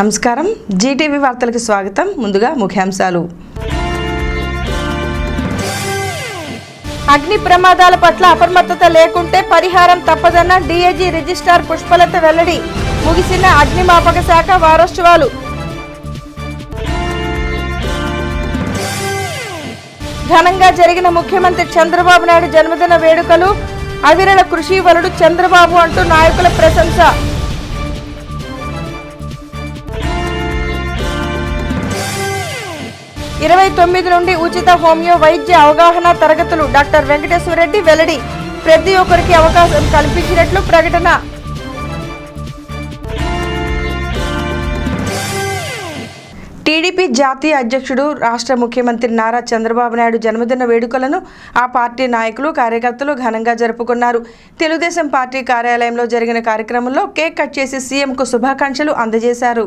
నమస్కారం. జీటీవీ వార్తలకు స్వాగతం. ముందుగా ముఖ్యాంశాలు. అగ్ని ప్రమాదాల పట్ల అప్రమత్తత లేకుంటే పరిహారం తప్పదన్న డీఏజీ రిజిస్ట్రార్ పుష్పలత వెల్లడి. ముగిసిన అగ్నిమాపక శాఖ వారోత్సవాలు. ఘనంగా జరిగిన ముఖ్యమంత్రి చంద్రబాబు నాయుడు జన్మదిన వేడుకలు. అవిరళ కృషి వలుడు చంద్రబాబు అంటూ నాయకుల ప్రశంస. ఇరవై తొమ్మిది నుండి ఉచిత హోమియో వైద్య అవగాహన తరగతులు డాక్టర్ వెంకటేశ్వర రెడ్డి వెల్లడి. ప్రతి ఒక్కరికి అవకాశం కల్పించినట్లు ప్రకటన. టీడీపీ జాతీయ అధ్యక్షుడు రాష్ట్ర ముఖ్యమంత్రి నారా చంద్రబాబు నాయుడు జన్మదిన వేడుకలను ఆ పార్టీ నాయకులు కార్యకర్తలు ఘనంగా జరుపుకున్నారు. తెలుగుదేశం పార్టీ కార్యాలయంలో జరిగిన కార్యక్రమంలో కేక్ కట్ చేసి సీఎంకు శుభాకాంక్షలు అందజేశారు.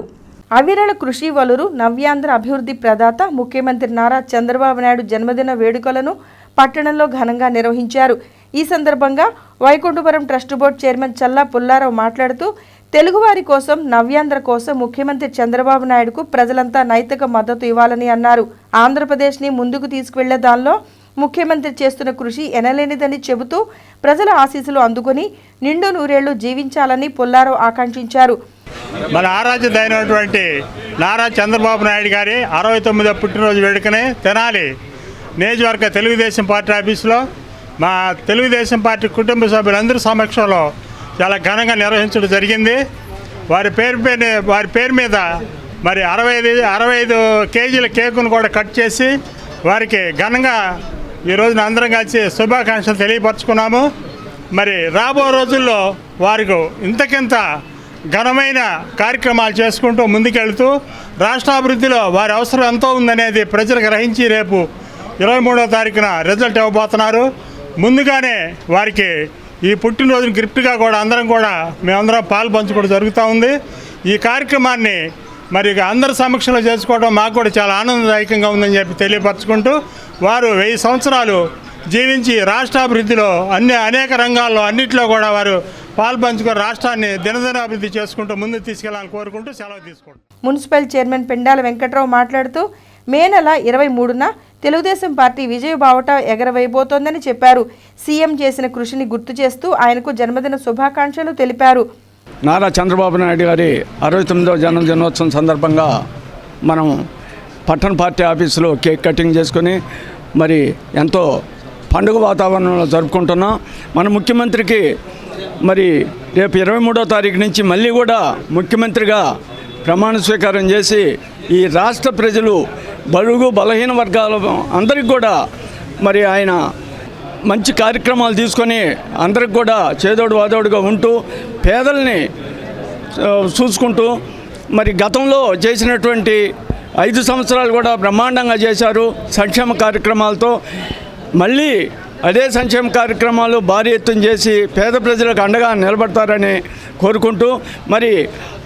అవిరళ కృషి వలురు నవ్యాంధ్ర అభివృద్ధి ప్రదాత ముఖ్యమంత్రి నారా చంద్రబాబు నాయుడు జన్మదిన వేడుకలను పట్టణంలో ఘనంగా నిర్వహించారు. ఈ సందర్భంగా Vaikunthapuram trust board chairman Challa Pullarao మాట్లాడుతూ తెలుగువారి కోసం నవ్యాంధ్ర కోసం ముఖ్యమంత్రి చంద్రబాబు నాయుడుకు ప్రజలంతా నైతిక మద్దతు ఇవ్వాలని అన్నారు. ఆంధ్రప్రదేశ్ని ముందుకు తీసుకువెళ్ళే దానిలో ముఖ్యమంత్రి చేస్తున్న కృషి ఎనలేనిదని చెబుతూ ప్రజల ఆశీస్సులు అందుకుని నిండు నూరేళ్ళు జీవించాలని పుల్లారావు ఆకాంక్షించారు. మన ఆరాధ్యత అయినటువంటి నారా చంద్రబాబు నాయుడు గారి అరవై తొమ్మిదో పుట్టినరోజు వేడుకని తెనాలి నియోజకవర్గ తెలుగుదేశం పార్టీ ఆఫీసులో మా తెలుగుదేశం పార్టీ కుటుంబ సభ్యులందరి సమక్షంలో చాలా ఘనంగా నిర్వహించడం జరిగింది. వారి పేరు పేరు వారి పేరు మీద మరి అరవై ఐదు అరవై ఐదు కేజీల కేకును కూడా కట్ చేసి వారికి ఘనంగా ఈ రోజున అందరం కలిసి శుభాకాంక్షలు తెలియపరచుకున్నాము. మరి రాబో రోజుల్లో వారికి ఇంతకింత ఘనమైన కార్యక్రమాలు చేసుకుంటూ ముందుకెళ్తూ రాష్ట్రాభివృద్ధిలో వారి అవసరం ఎంతో ఉందనేది ప్రజలు గ్రహించి రేపు ఇరవై మూడో తారీఖున రిజల్ట్ ఇవ్వబోతున్నారు. ముందుగానే వారికి ఈ పుట్టినరోజుని గిఫ్ట్గా కూడా అందరం కూడా మేమందరం పాలు పంచుకోవడం జరుగుతూ ఉంది. ఈ కార్యక్రమాన్ని మరి అందరి సమక్షంలో చేసుకోవడం మాకు కూడా చాలా ఆనందదాయకంగా ఉందని చెప్పి తెలియపరచుకుంటూ వారు వెయ్యి సంవత్సరాలు జీవించి రాష్ట్రాభివృద్ధిలో అన్ని అనేక రంగాల్లో అన్నింటిలో కూడా వారు పాల్పంచుకొని రాష్ట్రాన్ని దినదిన అభివృద్ధి చేసుకుంటూ ముందుకు తీసుకెళ్ళాలని కోరుకుంటూ సెలవు తీసుకుంటాం మున్సిపల్ చైర్మన్ పెండాల వెంకట్రావు మాట్లాడుతూ మే నెల ఇరవై మూడున తెలుగుదేశం పార్టీ విజయ బావట ఎగరవేయబోతోందని చెప్పారు. సీఎం చేసిన కృషిని గుర్తు చేస్తూ ఆయనకు జన్మదిన శుభాకాంక్షలు తెలిపారు. నారా చంద్రబాబు నాయుడు గారి అరవై తొమ్మిదవ జన్మదినోత్సవం సందర్భంగా మనం పట్టణ పార్టీ ఆఫీసులో కేక్ కటింగ్ చేసుకొని మరి ఎంతో పండుగ వాతావరణంలో జరుపుకుంటున్నాం. మన ముఖ్యమంత్రికి మరి రేపు ఇరవై మూడో తారీఖు నుంచి మళ్ళీ కూడా ముఖ్యమంత్రిగా ప్రమాణ స్వీకారం చేసి ఈ రాష్ట్ర ప్రజలు బలుగు బలహీన వర్గాల అందరికి కూడా మరి ఆయన మంచి కార్యక్రమాలు తీసుకొని అందరికి కూడా చేదోడు వాదోడుగా ఉంటూ పేదల్ని చూసుకుంటూ మరి గతంలో చేసినటువంటి ఐదు సంవత్సరాలు కూడా బ్రహ్మాండంగా చేశారు సంక్షేమ కార్యక్రమాలతో. మళ్ళీ అదే సంక్షేమ కార్యక్రమాలు భారీ ఎత్తున చేసి పేద ప్రజలకు అండగా నిలబడతారని కోరుకుంటూ మరి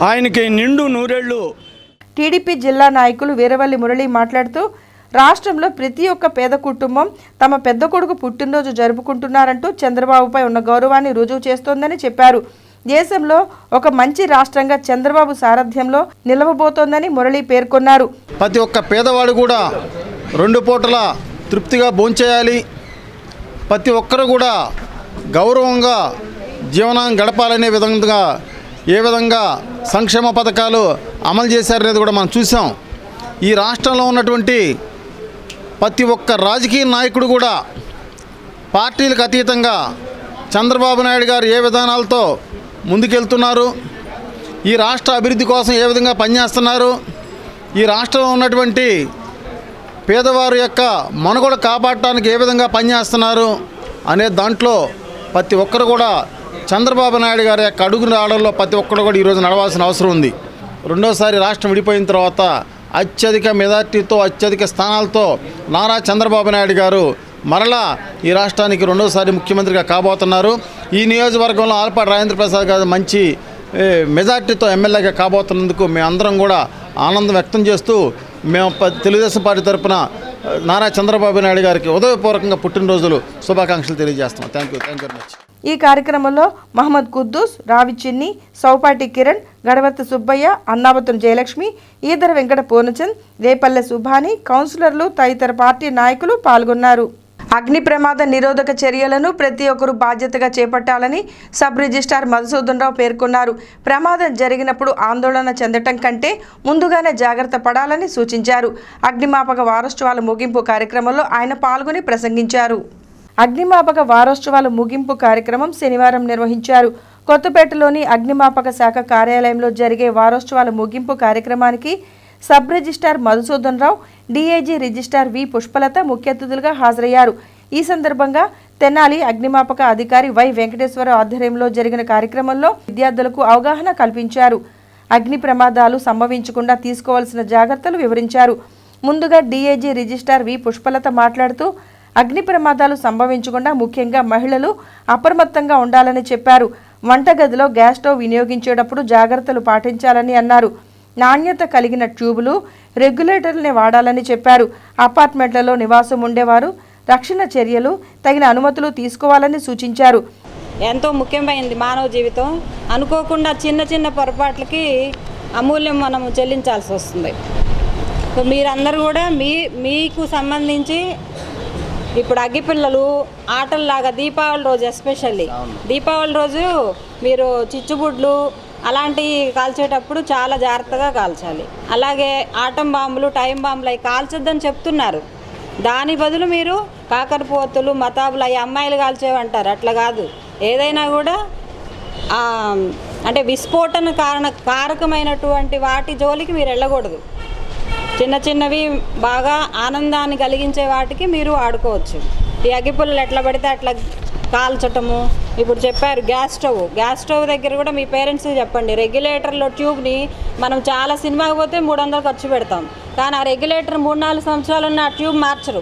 ఆయనకి నిండు నూరేళ్ళు. టీడీపీ జిల్లా నాయకులు వీరవల్లి మురళి మాట్లాడుతూ రాష్ట్రంలో ప్రతి ఒక్క పేద కుటుంబం తమ పెద్ద కొడుకు పుట్టినరోజు జరుపుకుంటున్నారంటూ చంద్రబాబుపై ఉన్న గౌరవాన్ని రుజువు చేస్తోందని చెప్పారు. దేశంలో ఒక మంచి రాష్ట్రంగా చంద్రబాబు సారథ్యంలో నిలవబోతోందని మురళి పేర్కొన్నారు. ప్రతి ఒక్క పేదవాడు కూడా రెండు పూటల తృప్తిగా భోంచేయాలి. ప్రతి ఒక్కరు కూడా గౌరవంగా జీవనం గడపాలనే విధంగా ఏ విధంగా సంక్షేమ పథకాలు అమలు చేశారనేది కూడా మనం చూసాం. ఈ రాష్ట్రంలో ఉన్నటువంటి ప్రతి ఒక్క రాజకీయ నాయకుడు కూడా పార్టీలకు అతీతంగా చంద్రబాబు నాయుడు గారు ఏ విధానాలతో ముందుకెళ్తున్నారు? ఈ రాష్ట్ర అభివృద్ధి కోసం ఏ విధంగా పనిచేస్తున్నారు? ఈ రాష్ట్రంలో ఉన్నటువంటి పేదవారి యొక్క మనుగడ కాపాడటానికి ఏ విధంగా పనిచేస్తున్నారు అనే దాంట్లో ప్రతి ఒక్కరు కూడా చంద్రబాబు నాయుడు గారి యొక్క అడుగు రావడంలో ప్రతి ఒక్కరు కూడా ఈరోజు నడవాల్సిన అవసరం ఉంది. రెండోసారి రాష్ట్రం విడిపోయిన తర్వాత అత్యధిక మెజార్టీతో అత్యధిక స్థానాలతో నారా చంద్రబాబు నాయుడు గారు మరలా ఈ రాష్ట్రానికి రెండోసారి ముఖ్యమంత్రిగా కాబోతున్నారు. ఈ నియోజకవర్గంలో ఆల్పాటి రాజేంద్ర ప్రసాద్ గారు మంచి మెజార్టీతో ఎమ్మెల్యేగా కాబోతున్నందుకు మేమందరం కూడా ఆనందం వ్యక్తం చేస్తూ మేము తెలుగుదేశం పార్టీ తరపున నారా చంద్రబాబు నాయుడు గారికి ఉదయపూర్వకంగా పుట్టినరోజులు శుభాకాంక్షలు తెలియజేస్తున్నాం. Thank you thank you very much ఈ కార్యక్రమంలో మహమ్మద్ కుద్దూస్ రావి చిన్ని సౌపాటి కిరణ్ గడవర్తి సుబ్బయ్య అన్నావతం జయలక్ష్మి ఈదర వెంకట పూర్ణచంద్ రేపల్లె సుభాని కౌన్సిలర్లు తదితర పార్టీ నాయకులు పాల్గొన్నారు. అగ్ని ప్రమాద నిరోధక చర్యలను ప్రతి ఒక్కరూ బాధ్యతగా చేపట్టాలని సబ్ రిజిస్ట్రార్ మధుసూదన్ రావు పేర్కొన్నారు. ప్రమాదం జరిగినప్పుడు ఆందోళన చెందటం కంటే ముందుగానే జాగ్రత్త పడాలని సూచించారు. అగ్నిమాపక వారోత్సవాల ముగింపు కార్యక్రమంలో ఆయన పాల్గొని ప్రసంగించారు. అగ్నిమాపక వారోత్సవాల ముగింపు కార్యక్రమం శనివారం నిర్వహించారు. కొత్తపేటలోని అగ్నిమాపక శాఖ కార్యాలయంలో జరిగే వారోత్సవాల ముగింపు కార్యక్రమానికి sub registrar Madhusudan Rao DIG registrar V Pushpalatha ముఖ్య అతిథులుగా హాజరయ్యారు. ఈ సందర్భంగా తెనాలి అగ్నిమాపక అధికారి వై వెంకటేశ్వర ఆధ్వర్యంలో జరిగిన కార్యక్రమంలో విద్యార్థులకు అవగాహన కల్పించారు. అగ్ని ప్రమాదాలు సంభవించకుండా తీసుకోవాల్సిన జాగ్రత్తలు వివరించారు. ముందుగా డీఐజీ రిజిస్టార్ వి పుష్పలత మాట్లాడుతూ అగ్ని ప్రమాదాలు సంభవించకుండా ముఖ్యంగా మహిళలు అప్రమత్తంగా ఉండాలని చెప్పారు. వంటగదిలో గ్యాస్ స్టవ్ వినియోగించేటప్పుడు జాగ్రత్తలు పాటించాలని అన్నారు. నాణ్యత కలిగిన ట్యూబులు రెగ్యులేటర్లని వాడాలని చెప్పారు. అపార్ట్మెంట్లలో నివాసం ఉండేవారు. రక్షణ చర్యలు తగిన అనుమతులు తీసుకోవాలని సూచించారు. ఎంతో ముఖ్యమైనది మానవ జీవితం. అనుకోకుండా చిన్న చిన్న పొరపాట్లకి అమూల్యం మనం చెల్లించాల్సి వస్తుంది. సో మీరందరూ కూడా మీ మీకు సంబంధించి ఇప్పుడు అగ్గిపిల్లలు ఆటల్లాగా దీపావళి రోజు ఎస్పెషల్లీ. దీపావళి రోజు మీరు చిచ్చుబుడ్లు అలాంటివి కాల్చేటప్పుడు చాలా జాగ్రత్తగా కాల్చాలి. అలాగే ఆటం బాంబులు టైం బాంబులు అవి కాల్చొద్దని చెప్తున్నారు. దాని బదులు మీరు కాకరపోతులు మతాబులు అవి అమ్మాయిలు కాల్చేవంటారు. అట్లా కాదు. ఏదైనా కూడా అంటే విస్ఫోటన కారణ కారకమైనటువంటి వాటి జోలికి మీరు వెళ్ళకూడదు. చిన్న చిన్నవి బాగా ఆనందాన్ని కలిగించే వాటికి మీరు ఆడుకోవచ్చు ఈ అగ్గిపుల్లలు ఎట్లా పడితే అట్లా కాల్చటము. ఇప్పుడు చెప్పారు గ్యాస్ స్టవ్. గ్యాస్ స్టవ్ దగ్గర కూడా మీ పేరెంట్స్కి చెప్పండి. రెగ్యులేటర్లో ట్యూబ్ని మనం చాలా సినిమాకి పోతే మూడు వందలు ఖర్చు పెడతాం. కానీ ఆ రెగ్యులేటర్ మూడు నాలుగు సంవత్సరాలు ఉన్న ఆ ట్యూబ్ మార్చరు.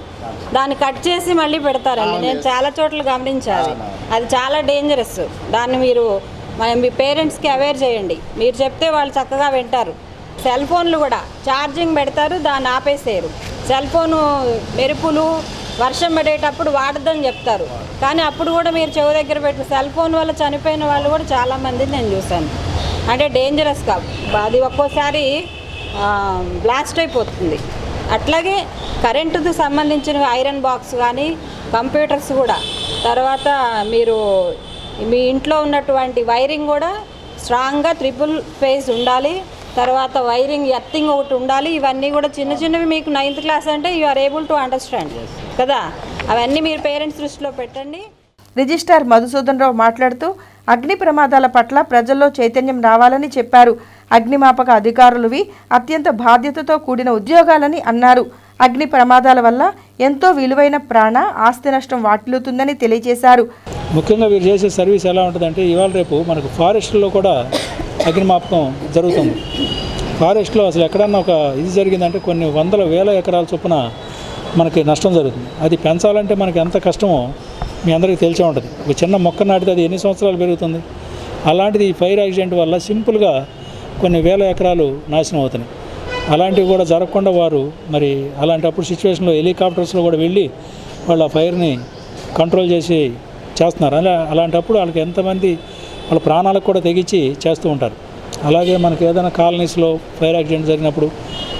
దాన్ని కట్ చేసి మళ్ళీ పెడతారండి. నేను చాలా చోట్ల గమనించాలి. అది చాలా డేంజరస్ దాన్ని మీరు మీ పేరెంట్స్కి అవేర్ చేయండి. మీరు చెప్తే వాళ్ళు చక్కగా వింటారు. సెల్ ఫోన్లు కూడా. ఛార్జింగ్ పెడతారు దాన్ని ఆపేసేయరు. సెల్ ఫోను మెరుపులు వర్షం పడేటప్పుడు వాడద్దని చెప్తారు. కానీ అప్పుడు కూడా మీరు చెవి దగ్గర పెట్టి సెల్ ఫోన్ వల్ల చనిపోయిన వాళ్ళు కూడా చాలామంది నేను చూశాను. అంటే డేంజరస్ కా అది ఒక్కోసారి బ్లాస్ట్ అయిపోతుంది. అట్లాగే కరెంటుకు సంబంధించిన ఐరన్ బాక్స్ కానీ కంప్యూటర్స్ కూడా. తర్వాత మీరు మీ ఇంట్లో ఉన్నటువంటి వైరింగ్ కూడా స్ట్రాంగ్గా త్రిపుల్ ఫేజ్ ఉండాలి. తర్వాత వైరింగ్ ఎర్తింగ్ ఒకటి ఉండాలి. ఇవన్నీ కూడా చిన్న చిన్నవి మీకు నైన్త్ క్లాస్ అంటే you are able to understand కదా? అవన్నీ మీరు పేరెంట్స్ దృష్టిలో పెట్టండి. రిజిస్ట్రార్ మధుసూదన్ రావు మాట్లాడుతూ అగ్ని ప్రమాదాల పట్ల ప్రజల్లో చైతన్యం రావాలని చెప్పారు. అగ్నిమాపక అధికారులవి అత్యంత బాధ్యతతో కూడిన ఉద్యోగాలని అన్నారు. అగ్ని ప్రమాదాల వల్ల ఎంతో విలువైన ప్రాణ ఆస్తి నష్టం వాటిల్లుతుందని తెలియజేశారు. ముఖ్యంగా వీరు చేసే సర్వీస్ ఎలా ఉంటుందంటే ఇవాళ రేపు మనకు ఫారెస్ట్లో కూడా అగ్నిమాపకం జరుగుతుంది. ఫారెస్ట్లో అసలు ఎక్కడన్నా ఒక ఇది జరిగిందంటే కొన్ని వందల వేల ఎకరాల చొప్పున మనకి నష్టం జరుగుతుంది. అది పెంచాలంటే మనకి ఎంత కష్టమో మీ అందరికీ తెలిసే ఉంటుంది. ఒక చిన్న మొక్క నాటితే అది ఎన్ని సంవత్సరాలు పెరుగుతుంది? అలాంటిది ఈ ఫైర్ యాక్సిడెంట్ వల్ల సింపుల్గా కొన్ని వేల ఎకరాలు నాశనం అవుతున్నాయి. అలాంటివి కూడా జరగకుండా వారు మరి అలాంటప్పుడు సిచ్యువేషన్లో హెలికాప్టర్స్లో కూడా వెళ్ళి వాళ్ళ ఫైర్ని కంట్రోల్ చేసి చేస్తున్నారు. అలా అలాంటప్పుడు వాళ్ళకి ఎంతమంది వాళ్ళ ప్రాణాలకు కూడా తెగించి చేస్తూ ఉంటారు. అలాగే మనకు ఏదైనా కాలనీస్లో ఫైర్ యాక్సిడెంట్ జరిగినప్పుడు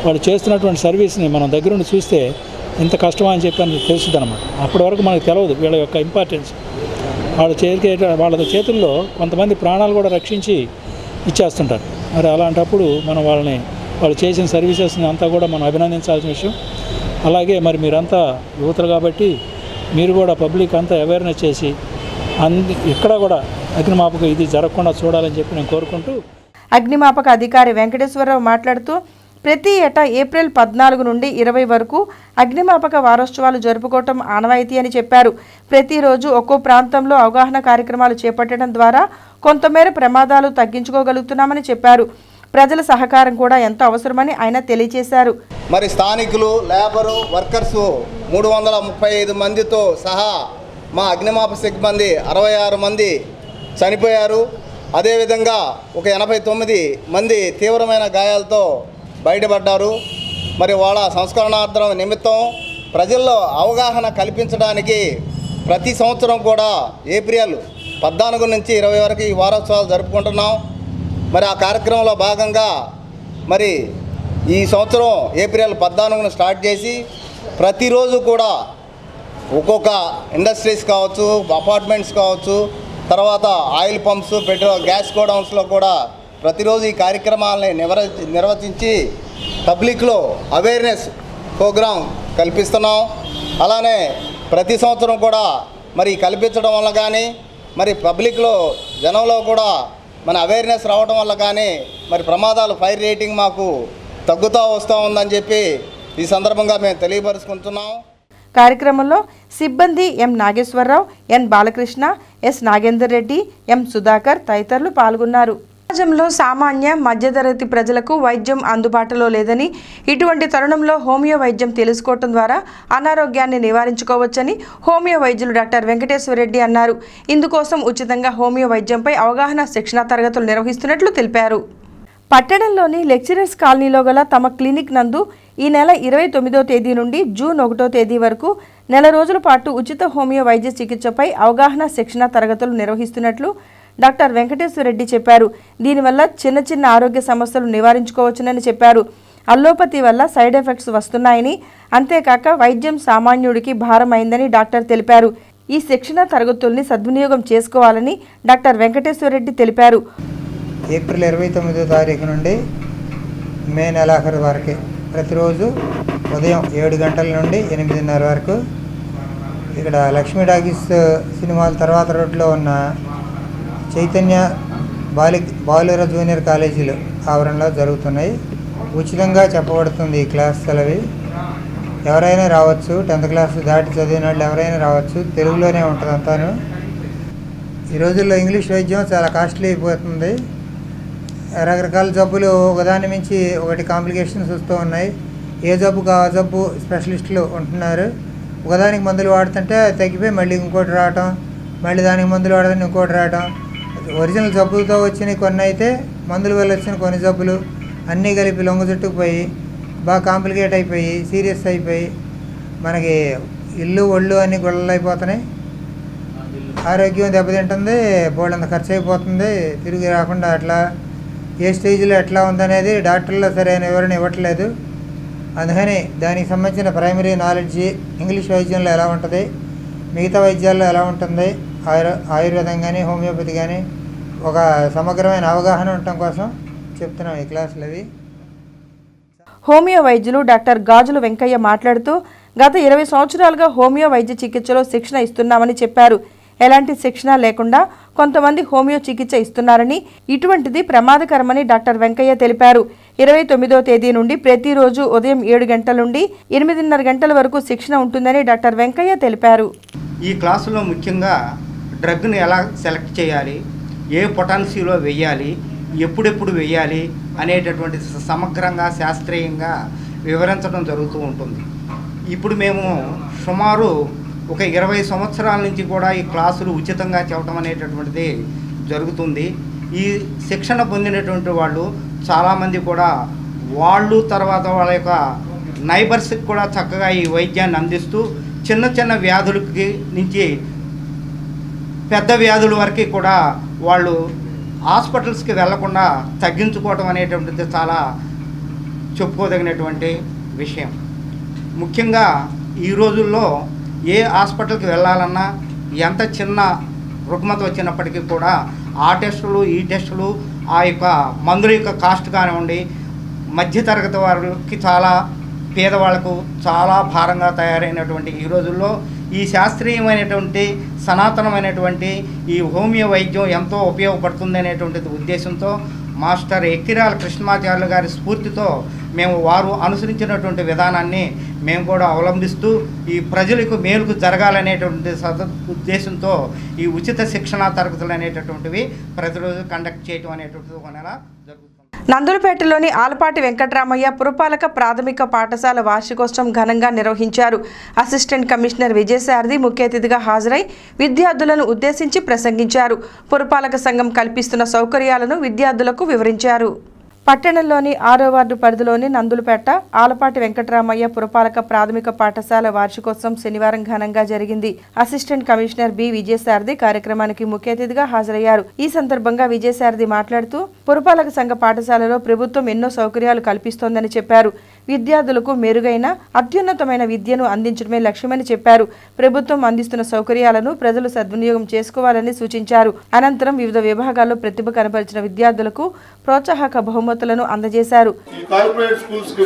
వాళ్ళు చేస్తున్నటువంటి సర్వీస్ని మనం దగ్గరుండి చూస్తే ఎంత కష్టమా అని చెప్పి అని తెలుస్తుంది అనమాట అప్పటి వరకు మనకు తెలియదు వీళ్ళ యొక్క ఇంపార్టెన్స్. వాళ్ళు చేరికే వాళ్ళ చేతుల్లో కొంతమంది ప్రాణాలు కూడా రక్షించి ఇచ్చేస్తుంటారు. మరి అలాంటప్పుడు మనం వాళ్ళని వాళ్ళు చేసిన సర్వీసెస్ని అంతా కూడా మనం అభినందించాల్సిన విషయం. అలాగే మరి మీరంతా యువతలు కాబట్టి మీరు కూడా పబ్లిక్ అంతా అవేర్నెస్ చేసి అంది ఇక్కడ కూడా అగ్నిమాపక ఇది జరగకుండా చూడాలని చెప్పి నేను కోరుకుంటూ అగ్నిమాపక అధికారి వెంకటేశ్వరరావు మాట్లాడుతూ ప్రతి ఏటా ఏప్రిల్ పద్నాలుగు నుండి ఇరవై వరకు అగ్నిమాపక వారోత్సవాలు జరుపుకోవటం ఆనవాయితీ అని చెప్పారు. ప్రతిరోజు ఒక్కో ప్రాంతంలో అవగాహన కార్యక్రమాలు చేపట్టడం ద్వారా కొంతమేర ప్రమాదాలు తగ్గించుకోగలుగుతున్నామని చెప్పారు. ప్రజల సహకారం కూడా ఎంతో అవసరమని ఆయన తెలియజేశారు. మరి స్థానికులు లేబరు వర్కర్స్ మూడు వందల ముప్పై ఐదు మందితో సహా మా అగ్నిమాపక సిబ్బంది అరవై ఆరు మంది చనిపోయారు. అదేవిధంగా ఒక ఎనభై తొమ్మిది మంది తీవ్రమైన గాయాలతో బయటపడ్డారు. మరి వాళ్ళ సంస్కరణార్థం నిమిత్తం ప్రజల్లో అవగాహన కల్పించడానికి ప్రతి సంవత్సరం కూడా ఏప్రిల్ పద్నాలుగు నుంచి ఇరవై వరకు ఈ వారోత్సవాలు జరుపుకుంటున్నాం. మరి ఆ కార్యక్రమంలో భాగంగా మరి ఈ సంవత్సరం ఏప్రిల్ పద్నాలుగును స్టార్ట్ చేసి ప్రతిరోజు కూడా ఒక్కొక్క ఇండస్ట్రీస్ కావచ్చు అపార్ట్మెంట్స్ కావచ్చు తర్వాత ఆయిల్ పంప్స్ పెట్రోల్ గ్యాస్ గోడౌన్స్లో కూడా ప్రతిరోజు ఈ కార్యక్రమాలని నిర్వ నిర్వచించి పబ్లిక్లో అవేర్నెస్ ప్రోగ్రాం కల్పిస్తున్నాం. అలానే ప్రతి సంవత్సరం కూడా మరి కల్పించడం వల్ల కానీ మరి పబ్లిక్లో జనంలో కూడా మన అవేర్నెస్ రావడం వల్ల కానీ మరి ప్రమాదాలు ఫైర్ రేటింగ్ మాకు తగ్గుతూ వస్తూ ఉందని చెప్పి ఈ సందర్భంగా మేము తెలియపరుచుకుంటున్నాం. కార్యక్రమంలో సిబ్బంది M Nageswararao N Balakrishna S Nagender Reddy M Sudhakar తదితరులు పాల్గొన్నారు. సమాజంలో సామాన్య మధ్యతరగతి ప్రజలకు వైద్యం అందుబాటులో లేదని ఇటువంటి తరుణంలో హోమియో వైద్యం తెలుసుకోవటం ద్వారా అనారోగ్యాన్ని నివారించుకోవచ్చని హోమియో వైద్యులు డాక్టర్ వెంకటేశ్వర రెడ్డి అన్నారు. ఇందుకోసం ఉచితంగా హోమియో వైద్యంపై అవగాహన శిక్షణా తరగతులు నిర్వహిస్తున్నట్లు తెలిపారు. పట్టణంలోని లెక్చరర్స్ కాలనీలో గల తమ క్లినిక్ నందు ఈ నెల ఇరవై తొమ్మిదో తేదీ నుండి జూన్ ఒకటో తేదీ వరకు నెల రోజుల పాటు ఉచిత హోమియో వైద్య చికిత్సపై అవగాహన శిక్షణ తరగతులు నిర్వహిస్తున్నట్లు డాక్టర్ వెంకటేశ్వర రెడ్డి చెప్పారు. దీనివల్ల చిన్న చిన్న ఆరోగ్య సమస్యలు నివారించుకోవచ్చునని చెప్పారు. అల్లోపతి వల్ల సైడ్ ఎఫెక్ట్స్ వస్తున్నాయని అంతేకాక వైద్యం సామాన్యుడికి భారమైందని డాక్టర్ తెలిపారు. ఈ శిక్షణ తరగతుల్ని సద్వినియోగం చేసుకోవాలని డాక్టర్ వెంకటేశ్వర రెడ్డి తెలిపారు. ఏప్రిల్ ఇరవై తొమ్మిదో తారీఖు నుండి మే నెలాఖరు వరకే ప్రతిరోజు ఉదయం ఏడు గంటల నుండి ఎనిమిదిన్నర వరకు ఇక్కడ లక్ష్మీ డాగీస్ సినిమాల తర్వాత రోడ్లో ఉన్న చైతన్య బాలి బాలుర జూనియర్ కాలేజీలు ఆవరణలో జరుగుతున్నాయి. ఉచితంగా చెప్పబడుతుంది ఈ క్లాసులు అవి ఎవరైనా రావచ్చు టెన్త్ క్లాస్ దాటి చదివిన వాళ్ళు ఎవరైనా రావచ్చు తెలుగులోనే ఉంటుంది అంతాను ఈ రోజుల్లో ఇంగ్లీష్ వైద్యం చాలా కాస్ట్లీ అయిపోతుంది. రకరకాల జబ్బులు ఒకదాని మించి ఒకటి కాంప్లికేషన్స్ వస్తూ ఉన్నాయి. ఏ జబ్బుకు ఆ జబ్బు స్పెషలిస్టులు ఉంటున్నారు. ఒకదానికి మందులు వాడుతుంటే తగ్గిపోయి మళ్ళీ ఇంకోటి రావటం మళ్ళీ దానికి మందులు వాడుతుంటే ఇంకోటి రావటం. ఒరిజినల్ జబ్బులతో వచ్చినవి కొన్ని అయితే మందుల వల్ల వచ్చిన కొన్ని జబ్బులు అన్నీ కలిపి లొంగ చుట్టుకుపోయి బాగా కాంప్లికేట్ అయిపోయి సీరియస్ అయిపోయి మనకి ఇల్లు ఒళ్ళు అన్నీ గొడవలు అయిపోతున్నాయి. ఆరోగ్యం దెబ్బతింటుంది బోళ్ళంత ఖర్చు అయిపోతుంది తిరిగి రాకుండా అట్లా ఏ స్టేజ్లో ఎట్లా ఉందనేది డాక్టర్లు సరైన వివరణ ఇవ్వట్లేదు. అందుకని దానికి సంబంధించిన ప్రైమరీ నాలెడ్జ్ ఇంగ్లీష్ వైద్యంలో ఎలా ఉంటుంది మిగతా వైద్యాల్లో ఎలా ఉంటుంది ఆయుర్ ఆయుర్వేదం కానీ హోమియోపతి కానీ ఒక సమగ్రమైన అవగాహన ఉండటం కోసం చెప్తున్నాం ఈ క్లాసులు అవి. హోమియో వైద్యులు డాక్టర్ గాజుల వెంకయ్య మాట్లాడుతూ గత ఇరవై సంవత్సరాలుగా హోమియో వైద్య చికిత్సలో శిక్షణ ఇస్తున్నామని చెప్పారు. ఎలాంటి శిక్షణ లేకుండా కొంతమంది హోమియో చికిత్స ఇస్తున్నారని ఇటువంటిది ప్రమాదకరమని డాక్టర్ వెంకయ్య తెలిపారు. ఇరవై తొమ్మిదో తేదీ నుండి ప్రతిరోజు ఉదయం ఏడు గంటల నుండి ఎనిమిదిన్నర గంటల వరకు శిక్షణ ఉంటుందని డాక్టర్ వెంకయ్య తెలిపారు. ఈ క్లాసులో ముఖ్యంగా డ్రగ్ను ఎలా సెలెక్ట్ చేయాలి ఏ పొటాన్సీలో వెయ్యాలి ఎప్పుడెప్పుడు వెయ్యాలి అనేటటువంటి సమగ్రంగా శాస్త్రీయంగా వివరించడం జరుగుతూ ఉంటుంది. ఇప్పుడు మేము సుమారు ఒక ఇరవై సంవత్సరాల నుంచి కూడా ఈ క్లాసులు ఉచితంగా చెప్పడం అనేటటువంటిది జరుగుతుంది. ఈ శిక్షణ పొందినటువంటి వాళ్ళు చాలామంది కూడా వాళ్ళు తర్వాత వాళ్ళ యొక్క నైబర్స్కి కూడా చక్కగా ఈ వైద్యాన్ని అందిస్తూ చిన్న చిన్న వ్యాధులకి నుంచి పెద్ద వ్యాధుల వరకు కూడా వాళ్ళు హాస్పిటల్స్కి వెళ్ళకుండా తగ్గించుకోవడం అనేటువంటిది చాలా చెప్పుకోదగినటువంటి విషయం. ముఖ్యంగా ఈ రోజుల్లో ఏ హాస్పిటల్కి వెళ్ళాలన్నా ఎంత చిన్న రుగ్మత వచ్చినప్పటికీ కూడా ఆ టెస్టులు ఈ టెస్టులు ఆ యొక్క మందుల యొక్క కాస్ట్ కానివ్వండి మధ్యతరగతి వారికి చాలా పేదవాళ్ళకు చాలా భారంగా తయారైనటువంటి ఈ రోజుల్లో ఈ శాస్త్రీయమైనటువంటి సనాతనమైనటువంటి ఈ హోమియో వైద్యం ఎంతో ఉపయోగపడుతుంది అనేటువంటి ఉద్దేశంతో మాస్టర్ ఎక్కిరాల కృష్ణమాచార్యులు గారి స్ఫూర్తితో మేము వారు అనుసరించినటువంటి విధానాన్ని మేము కూడా అవలంబిస్తూ ఈ ప్రజలకు మేలుకు జరగాలనేటువంటి సద ఉద్దేశంతో ఈ ఉచిత శిక్షణా తరగతులు అనేటటువంటివి ప్రతిరోజు కండక్ట్ చేయటం అనేటువంటిది ఒక నెల జరుగుతుంది. నందులపేటలోని ఆలపాటి వెంకట్రామయ్య పురపాలక ప్రాథమిక పాఠశాల వార్షికోత్సవం ఘనంగా నిర్వహించారు. అసిస్టెంట్ కమిషనర్ విజయసారథి ముఖ్య అతిథిగా హాజరై విద్యార్థులను ఉద్దేశించి ప్రసంగించారు. పురపాలక సంఘం కల్పిస్తున్న సౌకర్యాలను విద్యార్థులకు వివరించారు. పట్టణంలోని ఆరో వార్డు పరిధిలోని నందులపేట ఆలపాటి వెంకటరామయ్య పురపాలక ప్రాథమిక పాఠశాల వార్షికోత్సవం శనివారం ఘనంగా జరిగింది. Assistant commissioner B. విజయసారథి కార్యక్రమానికి ముఖ్య అతిథిగా హాజరయ్యారు. ఈ సందర్భంగా విజయసారథి మాట్లాడుతూ పురపాలక సంఘ పాఠశాలలో ప్రభుత్వం ఎన్నో సౌకర్యాలు కల్పిస్తోందని చెప్పారు. విద్యార్థులకు మెరుగైన అత్యున్నతమైన విద్యను అందించడమే లక్ష్యమని చెప్పారు. ప్రభుత్వం అందిస్తున్న సౌకర్యాలను ప్రజలు సద్వినియోగం చేసుకోవాలని సూచించారు. అనంతరం వివిధ విభాగాల్లో ప్రతిభ కనబరిచిన విద్యార్థులకు ప్రోత్సాహక బహుమతి బహుమతులను అందజేశారు. ఈ కార్పొరేట్ స్కూల్స్కి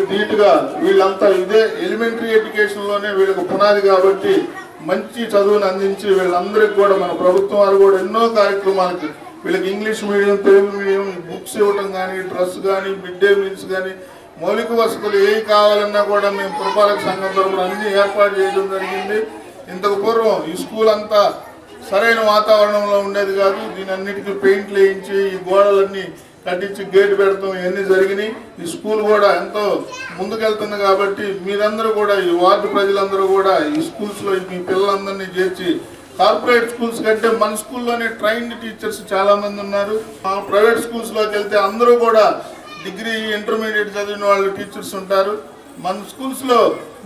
వీళ్ళంతా ఇదే ఎలిమెంటరీ ఎడ్యుకేషన్లోనే వీళ్ళకి పునాది కాబట్టి మంచి చదువుని అందించి వీళ్ళందరికీ కూడా మన ప్రభుత్వం వారు కూడా ఎన్నో కార్యక్రమాలకి వీళ్ళకి English medium Telugu medium books ఇవ్వటం కానీ డ్రెస్ కానీ మిడ్ డే మీల్స్ కానీ మౌలిక వసతులు ఏవి కావాలన్నా కూడా మేము పురపాలక సంఘం తరఫున అన్ని ఏర్పాటు చేయడం జరిగింది. ఇంతకు పూర్వం ఈ స్కూల్ అంతా సరైన వాతావరణంలో ఉండేది కాదు. దీని అన్నిటికీ పెయింట్లు వేయించి ఈ గోడలన్నీ కట్టించి గేట్ పెడతాం ఇవన్నీ జరిగినాయి. ఈ స్కూల్ కూడా ఎంతో ముందుకెళ్తుంది కాబట్టి మీరందరూ కూడా ఈ వార్డు ప్రజలందరూ కూడా ఈ స్కూల్స్లో మీ పిల్లలందరినీ చేర్చి కార్పొరేట్ స్కూల్స్ కంటే మన స్కూల్లోనే ట్రైన్డ్ టీచర్స్ చాలామంది ఉన్నారు. ఆ ప్రైవేట్ స్కూల్స్లోకి వెళ్తే అందరూ కూడా డిగ్రీ ఇంటర్మీడియట్ చదివిన వాళ్ళు టీచర్స్ ఉంటారు. మన స్కూల్స్లో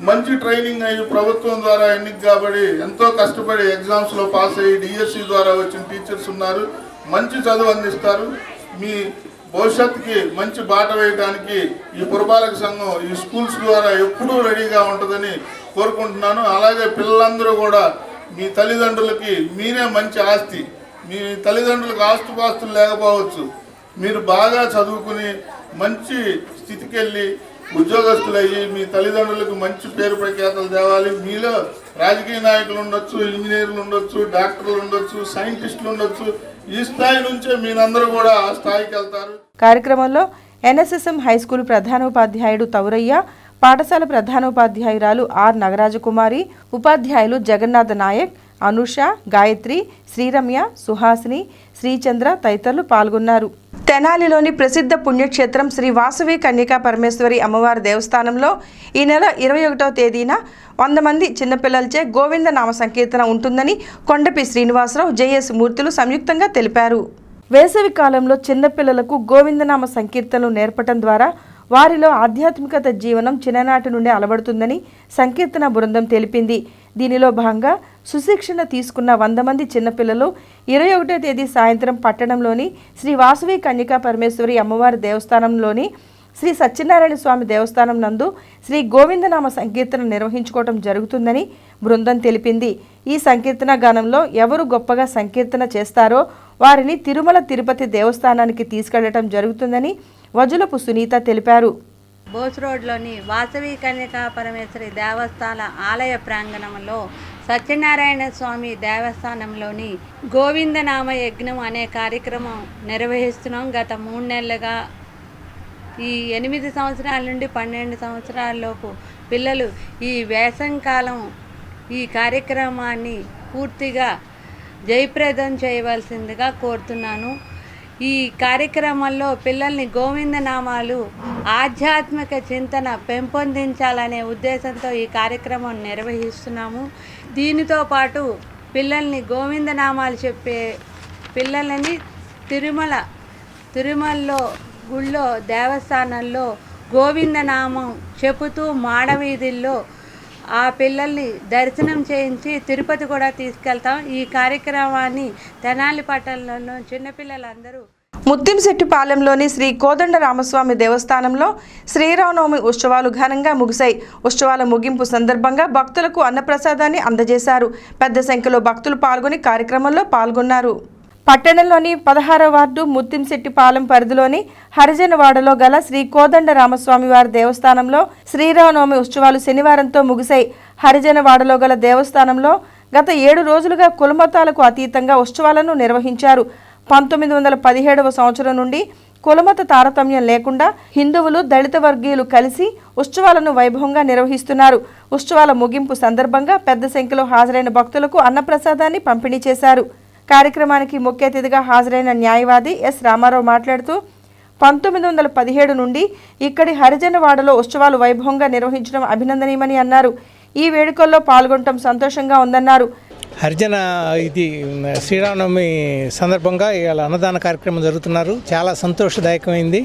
మంచి ట్రైనింగ్ అయ్యి ప్రభుత్వం ద్వారా ఎన్నిక కాబడి ఎంతో కష్టపడి ఎగ్జామ్స్లో పాస్ అయ్యి డిఎస్సి ద్వారా వచ్చిన టీచర్స్ ఉన్నారు. మంచి చదువు అందిస్తారు. మీ భవిష్యత్తుకి మంచి బాట వేయడానికి ఈ పురపాలక సంఘం ఈ స్కూల్స్ ద్వారా ఎప్పుడూ రెడీగా ఉంటుందని కోరుకుంటున్నాను. అలాగే పిల్లలందరూ కూడా మీ తల్లిదండ్రులకి మీరే మంచి ఆస్తి. మీ తల్లిదండ్రులకు ఆస్తుపాస్తులు లేకపోవచ్చు. మీరు బాగా చదువుకుని మంచి స్థితికి వెళ్ళి ఉద్యోగస్తులయ్యి మీ తల్లిదండ్రులకు మంచి పేరు ప్రఖ్యాతలు తేవాలి. మీలో రాజకీయ నాయకులు ఉండొచ్చు ఇంజనీర్లు ఉండొచ్చు డాక్టర్లు ఉండొచ్చు సైంటిస్టులు ఉండొచ్చు ఈ స్థాయి నుంచే మీరందరూ కూడా ఆ స్థాయికి వెళ్తారు. కార్యక్రమంలో ఎన్ఎస్ఎస్ఎం హైస్కూల్ ప్రధానోపాధ్యాయుడు తౌరయ్య పాఠశాల ప్రధానోపాధ్యాయురాలు ఆర్ నగరాజకుమారి ఉపాధ్యాయులు జగన్నాథ నాయక్ అనుష గాయత్రి శ్రీరమ్య సుహాసిని శ్రీచంద్ర తదితరులు పాల్గొన్నారు. తెనాలిలోని ప్రసిద్ధ పుణ్యక్షేత్రం శ్రీ వాసవి కన్యకా పరమేశ్వరి అమ్మవారి దేవస్థానంలో ఈ నెల ఇరవై ఒకటో తేదీన వంద మంది చిన్నపిల్లలచే గోవింద నామ సంకీర్తన ఉంటుందని కొండపి శ్రీనివాసరావు జేఎస్ మూర్తులు సంయుక్తంగా తెలిపారు. వేసవి కాలంలో చిన్నపిల్లలకు గోవిందనామ సంకీర్తనలు నేర్పటం ద్వారా వారిలో ఆధ్యాత్మికత జీవనం చిన్ననాటి నుండి అలవడుతుందని సంకీర్తన బృందం తెలిపింది. దీనిలో భాగంగా సుశిక్షణ తీసుకున్న వంద మంది చిన్నపిల్లలు ఇరవై ఒకటో తేదీ సాయంత్రం పట్టణంలోని శ్రీ వాసువి కన్యకా పరమేశ్వరి అమ్మవారి దేవస్థానంలోని శ్రీ సత్యనారాయణ స్వామి దేవస్థానం నందు శ్రీ గోవిందనామ సంకీర్తన నిర్వహించుకోవటం జరుగుతుందని బృందం తెలిపింది. ఈ సంకీర్తన గానంలో ఎవరు గొప్పగా సంకీర్తన చేస్తారో వారిని తిరుమల తిరుపతి దేవస్థానానికి తీసుకెళ్ళటం జరుగుతుందని వజులపు సునీత తెలిపారు. బోస్ రోడ్లోని వాసవి కన్యకా పరమేశ్వరి దేవస్థాన ఆలయ ప్రాంగణంలో సత్యనారాయణ స్వామి దేవస్థానంలోని గోవిందనామ యజ్ఞం అనే కార్యక్రమం నిర్వహిస్తున్నాం. గత మూడు నెలలుగా ఈ ఎనిమిది సంవత్సరాల నుండి పన్నెండు సంవత్సరాలలోపు పిల్లలు ఈ వేసంకాలం ఈ కార్యక్రమాన్ని పూర్తిగా జయప్రదం చేయవలసిందిగా కోరుతున్నాను. ఈ కార్యక్రమంలో పిల్లల్ని గోవిందనామాలు ఆధ్యాత్మిక చింతన పెంపొందించాలనే ఉద్దేశంతో ఈ కార్యక్రమం నిర్వహిస్తున్నాము. దీనితో పాటు పిల్లల్ని గోవిందనామాలు చెప్పే పిల్లలని తిరుమల తిరుమలలో గుళ్ళో దేవస్థానంలో గోవిందనామం చెబుతూ మాడవీధుల్లో ఆ పిల్లల్ని దర్శనం చేయించి తిరుపతి కూడా తీసుకెళ్తాం. ఈ కార్యక్రమాన్ని తెనాలి పట్టణంలో చిన్నపిల్లలందరూ ముత్తింశెట్టిపాలెంలోని శ్రీ కోదండ రామస్వామి దేవస్థానంలో శ్రీరామనవమి ఉత్సవాలు ఘనంగా ముగిశాయి. ఉత్సవాల ముగింపు సందర్భంగా భక్తులకు అన్నప్రసాదాన్ని అందజేశారు. పెద్ద సంఖ్యలో భక్తులు పాల్గొని కార్యక్రమంలో పాల్గొన్నారు. పట్టణంలోని పదహారవ వార్డు ముత్తింశెట్టిపాలెం పరిధిలోని హరిజనవాడలో గల శ్రీ కోదండ రామస్వామి వారి దేవస్థానంలో శ్రీరామనవమి ఉత్సవాలు శనివారంతో ముగిశాయి. హరిజనవాడలో గల దేవస్థానంలో గత ఏడు రోజులుగా కులమతాలకు అతీతంగా ఉత్సవాలను నిర్వహించారు. పంతొమ్మిది వందల పదిహేడవ సంవత్సరం నుండి కులమత తారతమ్యం లేకుండా హిందువులు దళిత వర్గీయులు కలిసి ఉత్సవాలను వైభవంగా నిర్వహిస్తున్నారు. ఉత్సవాల ముగింపు సందర్భంగా పెద్ద సంఖ్యలో హాజరైన భక్తులకు అన్నప్రసాదాన్ని పంపిణీ చేశారు. కార్యక్రమానికి ముఖ్య అతిథిగా హాజరైన న్యాయవాది ఎస్ రామారావు మాట్లాడుతూ పంతొమ్మిది వందల పదిహేడు నుండి ఇక్కడి హరిజనవాడలో ఉత్సవాలు వైభవంగా నిర్వహించడం అభినందనీయమని అన్నారు. ఈ వేడుకల్లో పాల్గొనడం సంతోషంగా ఉందన్నారు. హరిజన ఇది శ్రీరామనవమి సందర్భంగా ఇవాళ అన్నదాన కార్యక్రమం జరుగుతున్నారు. చాలా సంతోషదాయకమైంది.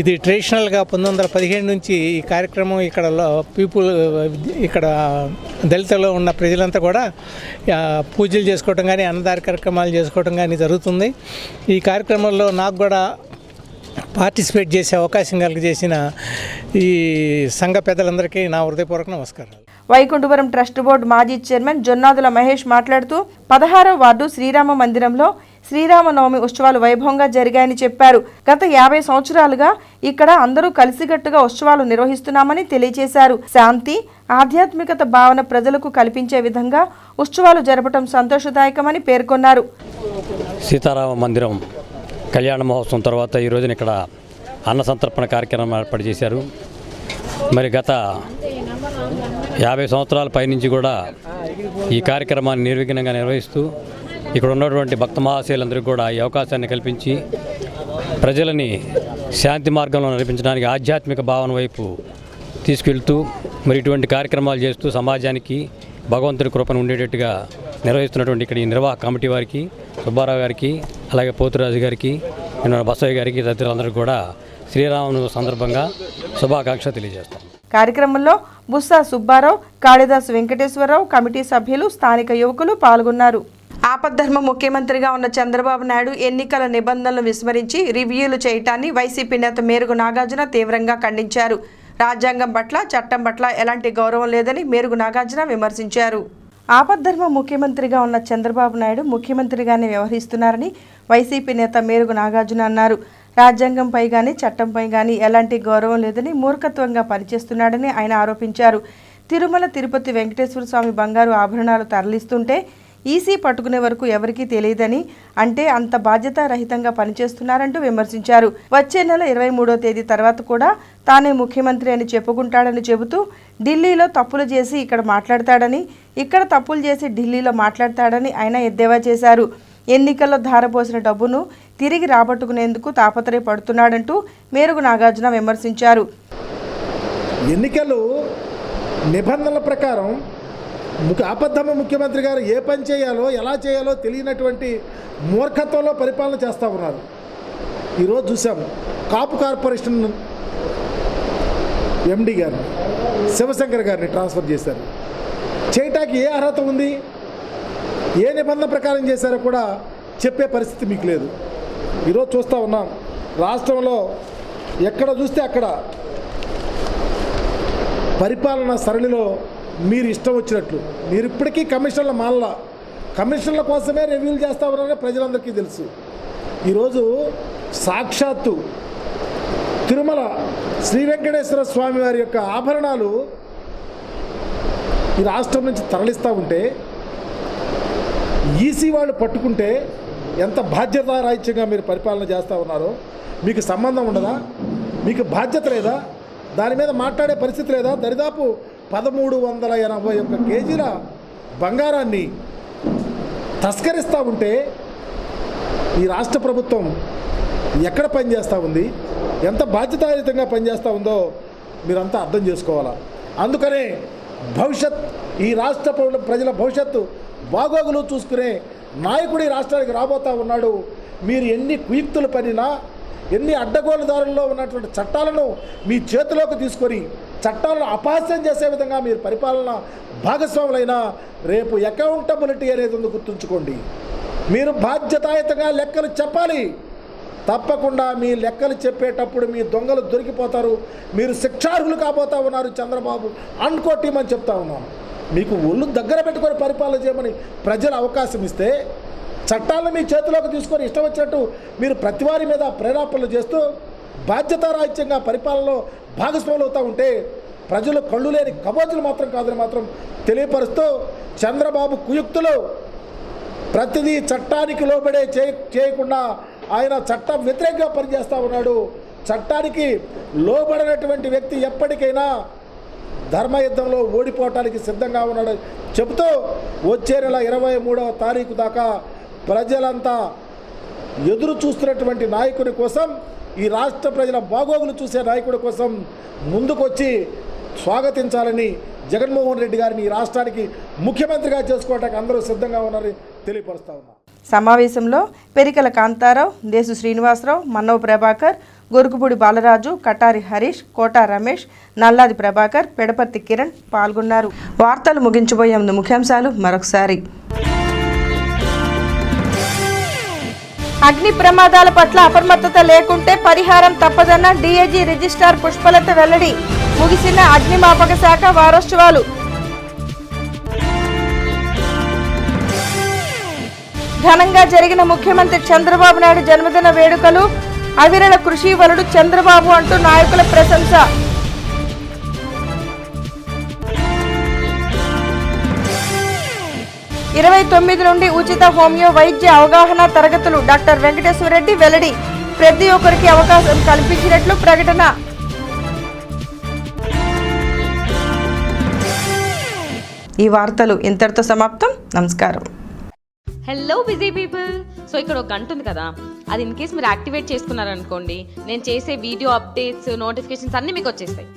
ఇది ట్రెడిషనల్గా పంతొమ్మిది వందల పదిహేడు నుంచి ఈ కార్యక్రమం ఇక్కడ పీపుల్ ఇక్కడ దళితలో ఉన్న ప్రజలంతా కూడా పూజలు చేసుకోవటం కానీ అన్నదాన కార్యక్రమాలు చేసుకోవటం కానీ జరుగుతుంది. ఈ కార్యక్రమంలో నాకు కూడా పార్టిసిపేట్ చేసే అవకాశం కలిగజేసిన ఈ సంఘ పెద్దలందరికీ నా హృదయపూర్వక నమస్కారాలు. వైకుంఠపురం ట్రస్ట్ బోర్డు మాజీ చైర్మన్ జొన్నాదుల మహేష్ మాట్లాడుతూ పదహారో వార్డు శ్రీరామ మందిరంలో శ్రీరామనవమి ఉత్సవాలు వైభవంగా జరిగాయని చెప్పారు. గత యాభై సంవత్సరాలుగా ఇక్కడ అందరూ కలిసికట్టుగా ఉత్సవాలు నిర్వహిస్తున్నామని తెలియజేశారు. శాంతి ఆధ్యాత్మికత భావన ప్రజలకు కల్పించే విధంగా ఉత్సవాలు జరపడం సంతోషదాయకమని పేర్కొన్నారు. సీతారామ మందిరం కళ్యాణ మహోత్సవం తర్వాత ఈ రోజున ఇక్కడ అన్న సంతర్పణ కార్యక్రమం ఏర్పాటు చేశారు. మరి గత యాభై సంవత్సరాల పైనుంచి కూడా ఈ కార్యక్రమాన్ని నిర్విఘ్నంగా నిర్వహిస్తూ ఇక్కడ ఉన్నటువంటి భక్త మహాశయులందరికీ కూడా ఈ అవకాశాన్ని కల్పించి ప్రజలని శాంతి మార్గంలో నడిపించడానికి ఆధ్యాత్మిక భావన వైపు తీసుకెళ్తూ మరి ఇటువంటి కార్యక్రమాలు చేస్తూ సమాజానికి భగవంతుడి కృపను ఉండేటట్టుగా నిర్వహిస్తున్నటువంటి ఇక్కడ ఈ నిర్వాహక కమిటీ వారికి సుబ్బారావు గారికి అలాగే పోతురాజు గారికి నేను బసయ్య గారికి తదితరులందరికీ కూడా శ్రీరామనవమి సందర్భంగా శుభాకాంక్ష తెలియజేస్తాం కార్యక్రమంలో బుస్సా సుబ్బారావు కాళిదాసు వెంకటేశ్వరరావు కమిటీ సభ్యులు స్థానిక యువకులు పాల్గొన్నారు. ఆపద్ధర్మ ముఖ్యమంత్రిగా ఉన్న చంద్రబాబు నాయుడు ఎన్నికల నిబంధనలు విస్మరించి రివ్యూలు చేయటాన్ని వైసీపీ నేత మేరుగు నాగార్జున తీవ్రంగా ఖండించారు. రాజ్యాంగం పట్ల చట్టం పట్ల ఎలాంటి గౌరవం లేదని మేరుగు నాగార్జున విమర్శించారు. ఆపద్ధర్మ ముఖ్యమంత్రిగా ఉన్న చంద్రబాబు నాయుడు ముఖ్యమంత్రిగానే వ్యవహరిస్తున్నారని వైసీపీ నేత మేరుగు నాగార్జున అన్నారు. రాజ్యాంగంపై కానీ చట్టంపై కానీ ఎలాంటి గౌరవం లేదని మూర్ఖత్వంగా పనిచేస్తున్నాడని ఆయన ఆరోపించారు. తిరుమల తిరుపతి వెంకటేశ్వర స్వామి బంగారు ఆభరణాలు తరలిస్తుంటే ఈసీ పట్టుకునే వరకు ఎవరికీ తెలియదని అంటే అంత బాధ్యతారహితంగా పనిచేస్తున్నారంటూ విమర్శించారు. వచ్చే నెల ఇరవై మూడో తేదీ తర్వాత కూడా తానే ముఖ్యమంత్రి అని చెప్పుకుంటాడని చెబుతూ ఢిల్లీలో తప్పులు చేసి ఇక్కడ మాట్లాడతాడని ఇక్కడ తప్పులు చేసి ఢిల్లీలో మాట్లాడతాడని ఆయన ఎద్దేవా చేశారు. ఎన్నికల్లో ధారపోసిన డబ్బును తిరిగి రాబట్టుకునేందుకు తాపత్రయపడుతున్నాడంటూ మేరుగు నాగార్జున విమర్శించారు. ఎన్నికలు నిబంధనల ప్రకారం ముఖ్య ఆపద్ధమ్మ ముఖ్యమంత్రి గారు ఏ పని చేయాలో ఎలా చేయాలో తెలియనటువంటి మూర్ఖత్వంలో పరిపాలన చేస్తూ ఉన్నారు. ఈరోజు చూసాము కాపు కార్పొరేషన్ ఎండి గారిని శివశంకర్ గారిని ట్రాన్స్ఫర్ చేశారు. చేయటానికి ఏ అర్హత ఉంది? ఏ నిబంధన ప్రకారం చేశారో కూడా చెప్పే పరిస్థితి మీకు లేదు. ఈరోజు చూస్తూ ఉన్నాం. రాష్ట్రంలో ఎక్కడ చూస్తే అక్కడ పరిపాలన సరళిలో మీరు ఇష్టం వచ్చినట్లు. మీరు ఇప్పటికీ కమిషన్ల మాల్లా. కమిషన్ల కోసమే రివ్యూలు చేస్తా ఉన్నారని ప్రజలందరికీ తెలుసు. ఈరోజు సాక్షాత్తు తిరుమల శ్రీ వెంకటేశ్వర స్వామి వారి యొక్క ఆభరణాలు ఈ రాష్ట్రం నుంచి తరలిస్తూ ఉంటే ఈసీ వాళ్ళు పట్టుకుంటే ఎంత బాధ్యతారాహిత్యంగా మీరు పరిపాలన చేస్తూ ఉన్నారో మీకు సంబంధం ఉండదా? మీకు బాధ్యత లేదా? దాని మీద మాట్లాడే పరిస్థితి లేదా? దరిదాపు పదమూడు వందల ఎనభై ఒక్క కేజీల బంగారాన్ని తస్కరిస్తూ ఉంటే ఈ రాష్ట్ర ప్రభుత్వం ఎక్కడ పనిచేస్తూ ఉంది? ఎంత బాధ్యతాయుతంగా పనిచేస్తూ ఉందో మీరంతా అర్థం చేసుకోవాలా? అందుకనే భవిష్యత్ ఈ రాష్ట్ర ప్రజల భవిష్యత్తు బాగోగులు చూసుకునే నాయకుడు ఈ రాష్ట్రానికి రాబోతా ఉన్నాడు. మీరు ఎన్ని కుయుక్తులు పడినా ఎన్ని అడ్డగోలుదారుల్లో ఉన్నటువంటి చట్టాలను మీ చేతిలోకి తీసుకొని చట్టాలను అపహాస్యం చేసే విధంగా మీరు పరిపాలన భాగస్వాములైనా రేపు అకౌంటబిలిటీ అనేది ఉంది గుర్తుంచుకోండి. మీరు బాధ్యతాయుతంగా లెక్కలు చెప్పాలి. తప్పకుండా మీ లెక్కలు చెప్పేటప్పుడు మీ దొంగలు దొరికిపోతారు. మీరు శిక్షార్హులు కాబోతా ఉన్నారు చంద్రబాబు. అనుకోటీమని చెప్తా ఉన్నాను మీకు ఒళ్ళు దగ్గర పెట్టుకొని పరిపాలన చేయమని ప్రజలు అవకాశం ఇస్తే చట్టాలను మీ చేతిలోకి తీసుకొని ఇష్టం వచ్చినట్టు మీరు ప్రతివారి మీద ప్రేరేపణలు చేస్తూ బాధ్యతారాహిత్యంగా పరిపాలనలో భాగస్వాములు అవుతూ ఉంటే ప్రజలు కళ్ళు లేని కబోజులు మాత్రం కాదని మాత్రం తెలియపరుస్తూ చంద్రబాబు కుయుక్తులు ప్రతిదీ చట్టానికి లోబడే చే చేయకుండా ఆయన చట్టం వ్యతిరేకంగా పనిచేస్తూ ఉన్నాడు. చట్టానికి లోబడినటువంటి వ్యక్తి ఎప్పటికైనా ధర్మయుద్ధంలో ఓడిపోవటానికి సిద్ధంగా ఉన్నాడు. చెబుతూ వచ్చే నెల ఇరవై మూడవ తారీఖు దాకా ప్రజలంతా ఎదురు చూస్తున్నటువంటి నాయకుని కోసం ఈ రాష్ట్ర ప్రజల బాగోగులు చూసే నాయకుడి కోసం ముందుకొచ్చి స్వాగతించాలని జగన్మోహన్ రెడ్డి గారిని ఈ రాష్ట్రానికి ముఖ్యమంత్రిగా చేసుకోవడానికి అందరూ సిద్ధంగా ఉన్నారని తెలియపరుస్తా ఉన్నా. సమావేశంలో పెరికల కాంతారావు దేశు శ్రీనివాసరావు మన్నవ ప్రభాకర్ గొరుకుపూడి బాలరాజు కటారి హరీష్ కోట రమేష్ నల్లాది ప్రభాకర్ పెడపర్తి కిరణ్ పాల్గొన్నారు. వార్తలు ముగించబోయే ముందు ముఖ్యాంశాలు మరొకసారి. అగ్ని ప్రమాదాల పట్ల అప్రమత్తత లేకుంటే పరిహారం తప్పదన్న డీఏజీ రిజిస్ట్రార్ పుష్పలత వెల్లడి. ముగిసిన అగ్నిమాపక శాఖ వారోత్సవాలు. ఘనంగా జరిగిన ముఖ్యమంత్రి చంద్రబాబు నాయుడు జన్మదిన వేడుకలు అవిరళ కృషి వరుడు చంద్రబాబు అంటూ నాయకుల ప్రశంస. ఇరవై తొమ్మిది నుండి ఉచిత హోమియో వైద్య అవగాహన తరగతులు డాక్టర్ వెంకటేశ్వర రెడ్డి వెల్లడి. ప్రతి ఒక్కరికి అవకాశం కల్పించినట్లు ప్రకటన. ఈ వార్తలు ఇంతటితో సమాప్తం. నమస్కారం. హలో బిజీ పీపుల్ సో ఇక్కడ ఒక గంట ఉంది కదా. అది ఇన్ కేస్ మీరు యాక్టివేట్ చేసుకున్నారనుకోండి నేను చేసే వీడియో అప్డేట్స్ నోటిఫికేషన్స్ అన్నీ మీకు వచ్చేస్తాయి.